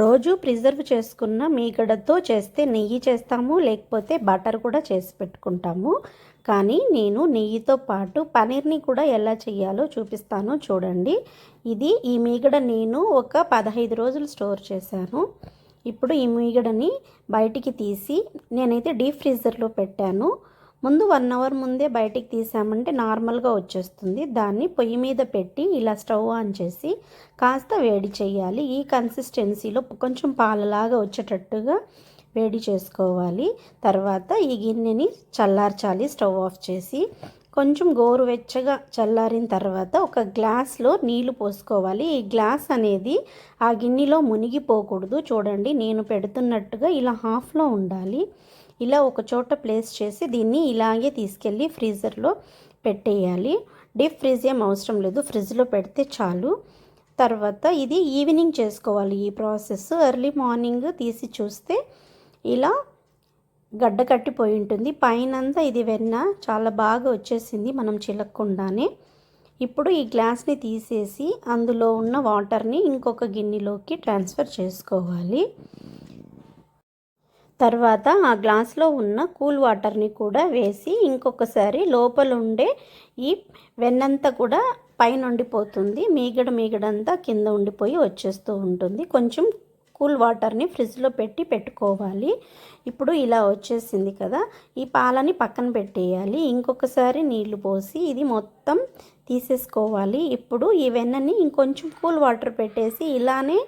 రోజు ప్రిజర్వ్ చేసుకున్న మీగడతో చేస్తే నెయ్యి చేస్తాము లేకపోతే బటర్ కూడా చేసి పెట్టుకుంటాము. కానీ నేను నెయ్యితో పాటు పనీర్ని కూడా ఎలా చేయాలో చూపిస్తాను చూడండి. ఇది ఈ మీగడ నేను ఒక పదహైదు రోజులు స్టోర్ చేశాను. ఇప్పుడు ఈ మీగడని బయటికి తీసి నేనైతే డీప్ ఫ్రీజర్లో పెట్టాను. ముందు వన్ అవర్ ముందే బయటికి తీసామంటే నార్మల్గా వచ్చేస్తుంది. దాన్ని పొయ్యి మీద పెట్టి ఇలా స్టవ్ ఆన్ చేసి కాస్త వేడి చేయాలి. ఈ కన్సిస్టెన్సీలో కొంచెం పాలలాగా వచ్చేటట్టుగా వేడి చేసుకోవాలి. తర్వాత ఈ గిన్నెని చల్లార్చాలి స్టవ్ ఆఫ్ చేసి. కొంచెం గోరువెచ్చగా చల్లారిన తర్వాత ఒక గ్లాస్లో నీళ్ళు పోసుకోవాలి. ఈ గ్లాస్ అనేది ఆ గిన్నెలో మునిగిపోకూడదు. చూడండి నేను పెడుతున్నట్టుగా ఇలా హాఫ్లో ఉండాలి. ఇలా ఒక చోట ప్లేస్ చేసి దీన్ని ఇలాగే తీసుకెళ్ళి ఫ్రీజర్లో పెట్టేయాలి. డీప్ ఫ్రీజ్ ఏం అవసరం లేదు. ఫ్రిడ్జ్లో పెడితే చాలు. తర్వాత ఇది ఈవినింగ్ చేసుకోవాలి ఈ ప్రాసెస్ ఎర్లీ మార్నింగ్ తీసి చూస్తే ఇలా గడ్డ కట్టిపోయి ఉంటుంది. పైనంతా ఇది వెన్న చాలా బాగా వచ్చేసింది మనం చిలక్కుండానే. ఇప్పుడు ఈ గ్లాస్ని తీసేసి అందులో ఉన్న వాటర్ని ఇంకొక గిన్నెలోకి ట్రాన్స్ఫర్ చేసుకోవాలి. తర్వాత ఆ గ్లాస్లో ఉన్న కూల్ వాటర్ని కూడా వేసి ఇంకొకసారి లోపల ఉండే ఈ వెన్నంతా కూడా పైన ఉండిపోతుంది మీగడ మీగడంతా కింద ఉండిపోయి వచ్చేస్తూ ఉంటుంది. కొంచెం కూల్ వాటర్ని ఫ్రిడ్జ్లో పెట్టి పెట్టుకోవాలి. ఇప్పుడు ఇలా వచ్చేసింది కదా. ఈ పాలని పక్కన పెట్టేయాలి. ఇంకొకసారి నీళ్ళు పోసి ఇది మొత్తం తీసేసుకోవాలి. ఇప్పుడు ఈ వెన్నని ఇంకొంచెం కూల్ వాటర్ పెట్టేసి ఇలానే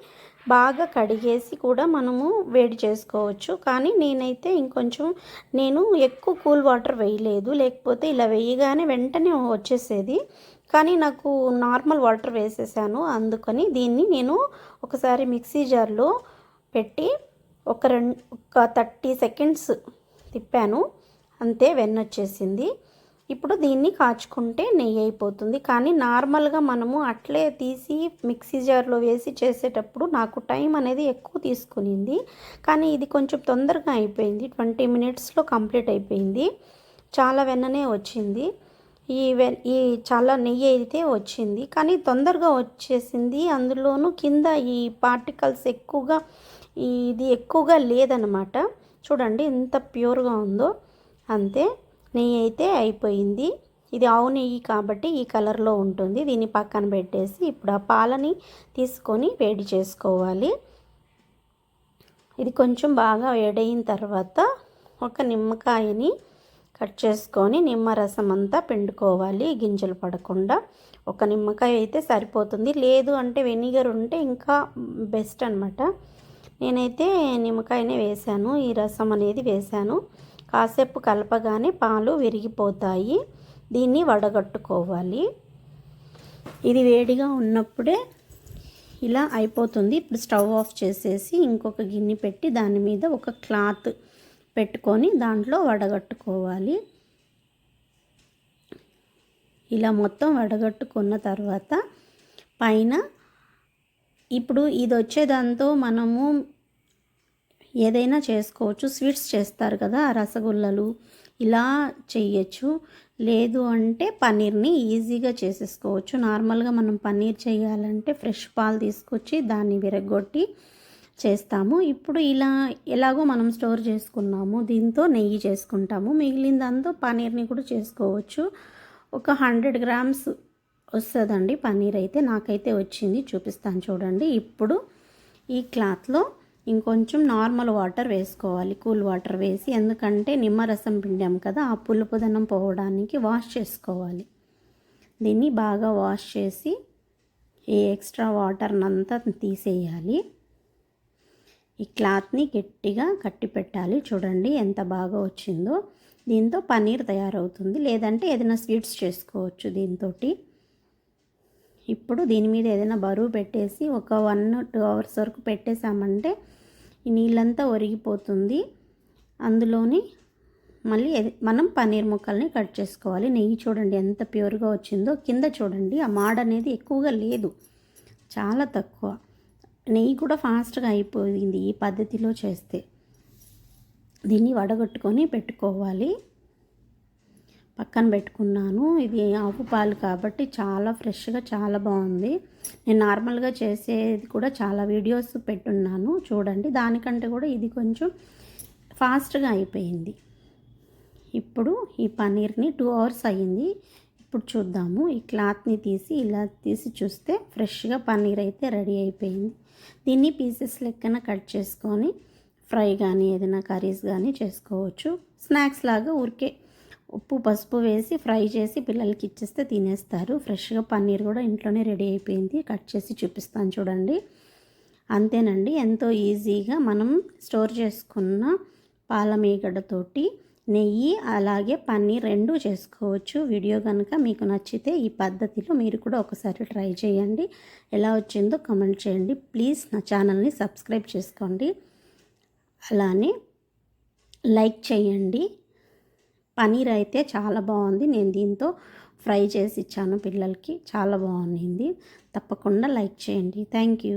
బాగా కడిగేసి కూడా మనము వేడి చేసుకోవచ్చు. కానీ నేనైతే ఇంకొంచెం నేను ఎక్కువ కూల్ వాటర్ వేయలేదు. లేకపోతే ఇలా వేయగానే వెంటనే వచ్చేసేది. కానీ నాకు నార్మల్ వాటర్ వేసేసాను. అందుకని దీన్ని నేను ఒకసారి మిక్సీ జార్లో పెట్టి ఒక రెండు ఒక థర్టీ సెకండ్స్ తిప్పాను. అంతే వెన్న వచ్చేసింది ఇప్పుడు దీన్ని కాచుకుంటే నెయ్యి అయిపోతుంది. కానీ నార్మల్గా మనము అట్లే తీసి మిక్సీ జార్లో వేసి చేసేటప్పుడు నాకు టైం అనేది ఎక్కువ తీసుకునింది. కానీ ఇది కొంచెం తొందరగా అయిపోయింది. ట్వంటీ మినిట్స్లో కంప్లీట్ అయిపోయింది. చాలా వెన్ననే వచ్చింది. ఈ వె ఈ చాలా నెయ్యి అయితే వచ్చింది. కానీ తొందరగా వచ్చేసింది. అందులోనూ కింద ఈ పార్టికల్స్ ఎక్కువగా ఇది ఎక్కువగా లేదనమాట. చూడండి ఎంత ప్యూర్గా ఉందో. అంతే. నెయ్యి అయితే అయిపోయింది. ఇది ఆవు నెయ్యి కాబట్టి ఈ కలర్లో ఉంటుంది. దీన్ని పక్కన పెట్టేసి ఇప్పుడు ఆ పాలని తీసుకొని వేడి చేసుకోవాలి. ఇది కొంచెం బాగా వేడైన తర్వాత ఒక నిమ్మకాయని కట్ చేసుకొని నిమ్మరసం అంతా పిండుకోవాలి. గింజలు పడకుండా ఒక నిమ్మకాయ అయితే సరిపోతుంది. లేదు అంటే వెనిగర్ ఉంటే ఇంకా బెస్ట్ అనమాట నేనైతే నిమ్మకాయనే వేశాను ఈ రసం అనేది వేశాను కాసేపు కలపగానే పాలు విరిగిపోతాయి. దీన్ని వడగట్టుకోవాలి. ఇది వేడిగా ఉన్నప్పుడే ఇలా అయిపోతుంది. ఇప్పుడు స్టవ్ ఆఫ్ చేసేసి ఇంకొక గిన్నె పెట్టి దాని మీద ఒక క్లాత్ పెట్టుకొని దాంట్లో వడగట్టుకోవాలి. ఇలా మొత్తం వడగట్టుకున్న తర్వాత పైన ఇప్పుడు ఇది వచ్చేదాంతో మనము ఏదైనా చేసుకోవచ్చు. స్వీట్స్ చేస్తారు కదా రసగుల్లలు. ఇలా చేయొచ్చు లేదు అంటే పన్నీర్ని ఈజీగా చేసేసుకోవచ్చు. నార్మల్గా మనం పన్నీర్ చేయాలంటే ఫ్రెష్ పాలు తీసుకొచ్చి దాన్ని విరగొట్టి చేస్తాము. ఇప్పుడు ఇలా ఎలాగో మనం స్టోర్ చేసుకున్నాము. దీంతో నెయ్యి చేసుకుంటాము. మిగిలిన దాంతో పన్నీర్ని కూడా చేసుకోవచ్చు. ఒక హండ్రెడ్ గ్రామ్స్ వస్తుందండి పన్నీర్ అయితే. నాకైతే వచ్చింది. చూపిస్తాను చూడండి. ఇప్పుడు ఈ క్లాత్లో ఇంకొంచెం నార్మల్ వాటర్ వేసుకోవాలి. కూల్ వాటర్ వేసి ఎందుకంటే నిమ్మరసం పిండాం కదా ఆ పులుపుదనం పోవడానికి వాష్ చేసుకోవాలి. దీన్ని బాగా వాష్ చేసి ఈ ఎక్స్ట్రా వాటర్నంతా తీసేయాలి. ఈ క్లాత్ని గట్టిగా కట్టి పెట్టాలి. చూడండి ఎంత బాగా వచ్చిందో. దీంతో పన్నీర్ తయారవుతుంది. లేదంటే ఏదైనా స్వీట్స్ చేసుకోవచ్చు దీంతో ఇప్పుడు దీని మీద ఏదైనా బరువు పెట్టేసి ఒక వన్ టూ అవర్స్ వరకు పెట్టేసామంటే ఈ నీళ్ళంతా ఒరిగిపోతుంది. అందులోని మళ్ళీ మనం పన్నీర్ ముక్కల్ని కట్ చేసుకోవాలి. నెయ్యి చూడండి ఎంత ప్యూర్గా వచ్చిందో. కింద చూడండి ఆ మాడ అనేది ఎక్కువగా లేదు. చాలా తక్కువ. నెయ్యి కూడా ఫాస్ట్గా అయిపోయింది ఈ పద్ధతిలో చేస్తే. దీన్ని వడగొట్టుకొని పెట్టుకోవాలి. పక్కన పెట్టుకున్నాను. ఇది ఆవు పాలు కాబట్టి చాలా ఫ్రెష్గా చాలా బాగుంది. నేను నార్మల్గా చేసేది కూడా చాలా వీడియోస్ పెట్టున్నాను. చూడండి దానికంటే కూడా ఇది కొంచెం ఫాస్ట్గా అయిపోయింది. ఇప్పుడు ఈ పన్నీర్ని టూ అవర్స్ అయ్యింది. ఇప్పుడు చూద్దాము. ఈ క్లాత్ని తీసి ఇలా తీసి చూస్తే ఫ్రెష్గా పన్నీర్ అయితే రెడీ అయిపోయింది. దీన్ని పీసెస్ లెక్కన కట్ చేసుకొని ఫ్రై కానీ ఏదైనా కర్రీస్ కానీ చేసుకోవచ్చు. స్నాక్స్ లాగా ఊరికే ఉప్పు పసుపు వేసి ఫ్రై చేసి పిల్లలకి ఇచ్చేస్తే తినేస్తారు. ఫ్రెష్గా పన్నీర్ కూడా ఇంట్లోనే రెడీ అయిపోయింది. కట్ చేసి చూపిస్తాను చూడండి. అంతేనండి. ఎంతో ఈజీగా మనం స్టోర్ చేసుకున్న పాల మీగడతోటి నెయ్యి అలాగే పన్నీర్ రెండు చేసుకోవచ్చు. వీడియో కనుక మీకు నచ్చితే ఈ పద్ధతిలో మీరు కూడా ఒకసారి ట్రై చేయండి. ఎలా వచ్చిందో కమెంట్ చేయండి. ప్లీజ్ నా ఛానల్ని సబ్స్క్రైబ్ చేసుకోండి. అలానే లైక్ చేయండి. పనీర్ అయితే చాలా బాగుంది. నేను దీంతో ఫ్రై చేసి ఇచ్చాను పిల్లలకి. చాలా బాగుంది. తప్పకుండా లైక్ చేయండి. Thank you.